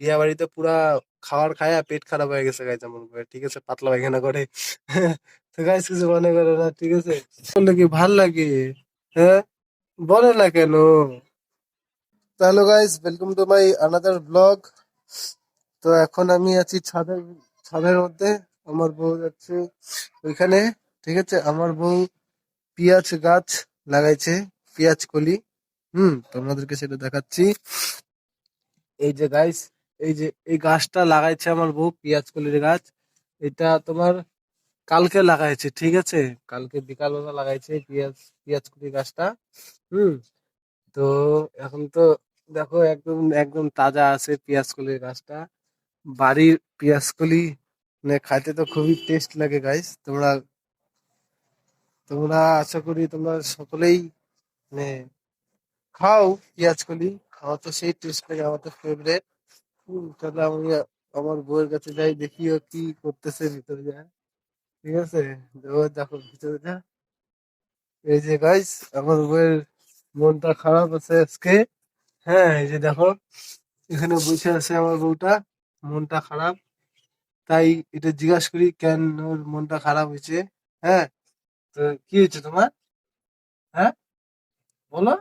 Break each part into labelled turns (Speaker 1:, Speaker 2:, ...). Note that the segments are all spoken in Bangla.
Speaker 1: বিয়া বাড়িতে পুরা খাওয়ার খায়া পেট খারাপ হয়ে গেছে গাইজ আমার বউয়ের, ঠিক আছে পাতলা পায়খানা করে। তো গাইজ কিছু মনে করে না ঠিক আছে? বললে কি ভালো লাগে? হ্যাঁ? বলে না কেন? Hello guys welcome to my another blog তো এখন আমি আছি ছাদের ছাদের মধ্যে। আমার বউ যাচ্ছে ওইখানে। ঠিক আছে আমার বউ পেঁয়াজ গাছ লাগাইছে পেঁয়াজ কলি। হুম তোমাদেরকে সেটা দেখাচ্ছি। এই যে গাইস এই যে, এই গাছটা লাগাইছে আমার বউ, পেঁয়াজ কলির গাছ। এটা তোমার কালকে লাগাইছে, ঠিক আছে? কালকে বিকালবেলা লাগাইছে পেঁয়াজ পেঁয়াজ কলির গাছটা, হুম? তো এখন তো দেখো, একদম একদম তাজা আছে পেঁয়াজ কলির গাছটা। বাড়ির পেঁয়াজ কলি মানে খাইতে তো খুবই টেস্ট লাগে গাইস তোমরা তোমরা আশা করি তোমরা সকলেই মানে খাও পেঁয়াজ কলি। আমার তো সেই টেস্ট লাগে আমার তো ফেভারিট তাহলে আমি আমার বউয়ের কাছে যাই, দেখি ও কি করতেছে ভিতরে যা ঠিক আছে? দেখো ভিতরে যা। এই যে গাইস আমার বউয়ের মনটা খারাপ আছে আজকে। হ্যাঁ এই যে দেখো, এখানে বসে আছে আমার বউটা, মনটা খারাপ। তাই এটা জিজ্ঞাসা করি, কেন ওর মনটা খারাপ হয়েছে? হ্যাঁ তো কি হয়েছে তোমার? হ্যাঁ বলো।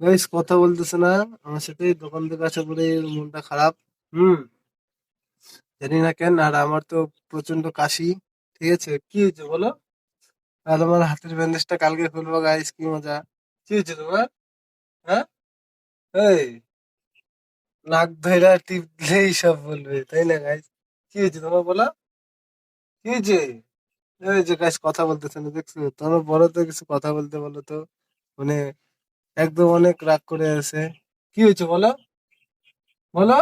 Speaker 1: গাইস কথা বলতেছে না, আমার সাথে দোকান থেকে আসা পরে মনটা খারাপ। হুম। জানি না কেন, আর আমার তো প্রচণ্ড কাশি, ঠিক আছে? কি হয়েছে বলো? আর আমার হাতের ব্যান্ডেজটা কালকে খুলবো গাইস কি মজা। কি হয়েছে তোমার? হ্যাঁ? এই, নাক ধইরা টিপ দিলেই সব বলবে, তাই না গাইস কি হয়েছে তোমার বলো? কি হয়েছে? এই যে গাইস কথা বলতেছে না, দেখছ? তোমার বড় তো কিছু কথা বলতে বলো তো মানে একদম অনেক রাগ করে আছে। কি হয়েছে বলো? বলো?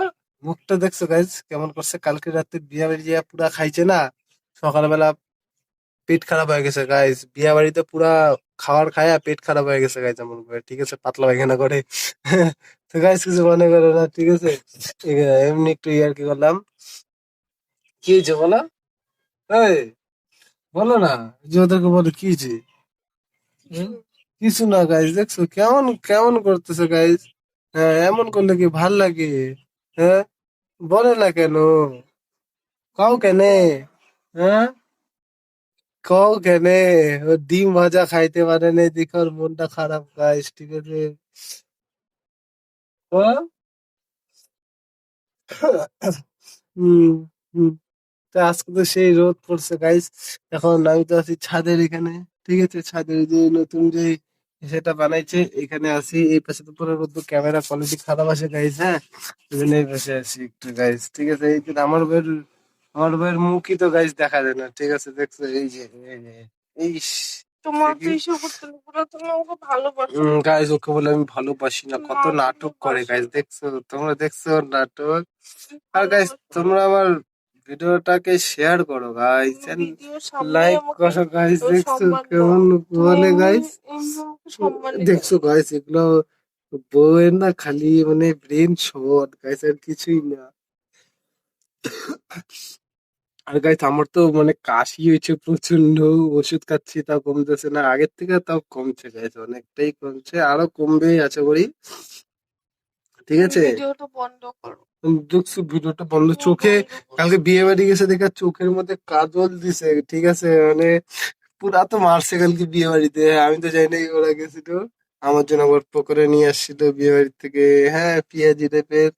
Speaker 1: মুখটা দেখছ গাইস কেমন করছে? কালকে রাতে বিয়া বাড়ি যা পুরা খাইছে না? সকালবেলা পেট খারাপ হয়ে গেছে গাইস বিয়া বাড়িতে পুরা খাবার খায়া পেট খারাপ হয়ে গেছে গাইস আমার বউয়ের, ঠিক আছে? পাতলা পায়খানা করে। তো গাইস কিছু মনে করো না ঠিক আছে? এমনি একটু ইয়ার কি করলাম। কি হয়েছে বলো? এই বলো না। যে ওদেরকে বলো কি হয়েছে? কিছু না গাইস দেখছ? কেমন কেমন করতেছে গাইস হ্যাঁ এমন করলে কি ভালো লাগে? হ্যাঁ? বলে না কেন? কাও কেনে? হ্যাঁ? কাও কেনে? ও ডিম ভাজা খাইতে পারে না দেখে ওর মনটা খারাপ গাইস ঠিক আছে? হ্যাঁ? হুম আজকে তো সেই রোদ পড়ছে গাইস এখন আমি তো আছি ছাদের এখানে, ঠিক আছে? ছাদের যে নতুন যে সেটা বানাইছে। এখানে আছি এই পাশে তো পুরো রোদ ক্যামেরা কোয়ালিটি খারাপ আছে গাইস হ্যাঁ? এই জন্য এই পাশে আছি একটু গাইস ঠিক আছে? এই যে আমার বইয়ের আমার বইয়ের মুখই তো গাইস দেখা যায় না ঠিক আছে? দেখছ এই যে এই ইস
Speaker 2: তোমার তো এইসব করতে তুমি ওকে ভালোবাসো।
Speaker 1: গাইস ওকে বলে আমি ভালোবাসি না কত নাটক করে দেখছ? তোমরা দেখছ নাটক? আর গাইস তোমরা আমার ভিডিওটাকে শেয়ার করো লাইক করো গাইস দেখছ কেমন বলে
Speaker 2: তুমি
Speaker 1: দেখছ গাইস এগুলো বউয়ের না খালি মানে ব্রেন শট গাইস আর কিছুই না। আর গাইস আমার তো মানে কাশি হয়েছে প্রচণ্ড ওষুধ খাচ্ছি তাও কমতেছে না। আগের থেকে তাও কমছে গাইস অনেকটাই কমছে আরও কমবে আশা করি ঠিক আছে?
Speaker 2: ভিডিওটা বন্ধ করো।
Speaker 1: দেখছ ভিডিওটা বন্ধ। চোখে কালকে বিয়ে বাড়ি গেছে দেখে চোখের মধ্যে কাজল দিছে ঠিক আছে? মানে পুরা তো মারছে কালকে বিয়ে বাড়িতে। আমি তো জানি না ওরা গেছিল আমার জন্য গল্প করে নিয়ে আসছিল বিয়ে বাড়ি থেকে। হ্যাঁ পেঁয়াজি টাইপের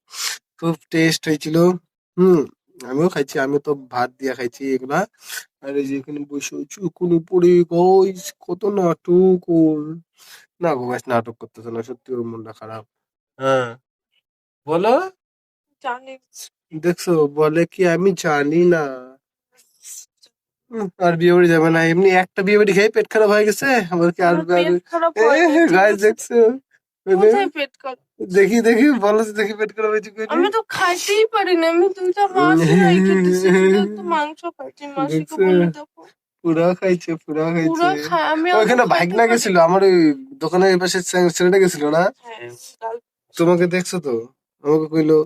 Speaker 1: খুব টেস্ট হয়েছিল। হুম আমিও খাইছি। আমি তো ভাত দিয়ে খাইছি এগুলা। আর এই যে এখানে বসে চুকুন উপরে গাইস কত নাটক ওর। না গো গাছ নাটক করতেছে না সত্যি ওর মনটা খারাপ। হ্যাঁ বলো।
Speaker 2: জানি
Speaker 1: দেখছ বলে কি আমি জানি না। আর বিয়ে বাড়ি যাবে না। এমনি একটা বিয়ে বাড়ি খেয়ে পেট খারাপ হয়ে গেছে। আবার কি আর
Speaker 2: আছে
Speaker 1: দেখছ? দেখি দেখি বলো দেখি পেট খারাপ হয়েছে
Speaker 2: আমি তো খাইতেই পারি না আমি মাছ রেখে দিছি মাংস খাইছি। মাসিকে বলে দেখো
Speaker 1: পুরা খাইছে পুরা খাইছে। ওইখানে বাইক না। গেছিল। আমার ওই দোকানের পাশে ছেলেটা গেছিল না?
Speaker 2: হ্যাঁ
Speaker 1: তোমাকে দেখছ তো? আমাকে কইলো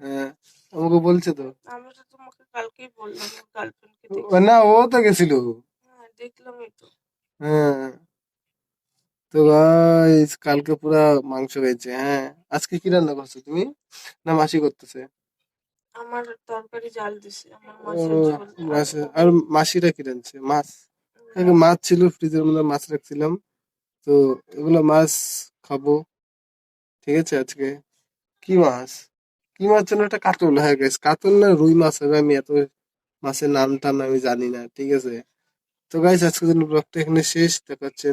Speaker 1: হ্যাঁ আমাকে বলছে তো।
Speaker 2: আমি তো তোমাকে কালকেই বললাম গার্লফ্রেন্ডকে
Speaker 1: না ও তো গেছিল।
Speaker 2: হ্যাঁ দেখলামই তো।
Speaker 1: হ্যাঁ। তো গাইস কালকে পুরা মাংস হয়েছে হ্যাঁ। আজকে কি রান্না করছ তুমি? না মাসি করতেছে?
Speaker 2: আমার তরকারি জাল দিছে
Speaker 1: মাসি আর মাসিরা কি রাঁধছে? মাছ। কালকে মাছ ছিল ফ্রিজের মধ্যে মাছ রাখছিলাম। তো এগুলো মাছ খাব। ঠিক আছে আজকে? কি মাছ? কি মাছ যেন একটা কাতল হয়ে গেছে কাতল না রুই মাছ হবে? আমি এত মাছের নাম টাম আমি জানি না, ঠিক আছে? তো গাইস আজকের জন্য ব্লগটা এখানে শেষ। দেখা হচ্ছে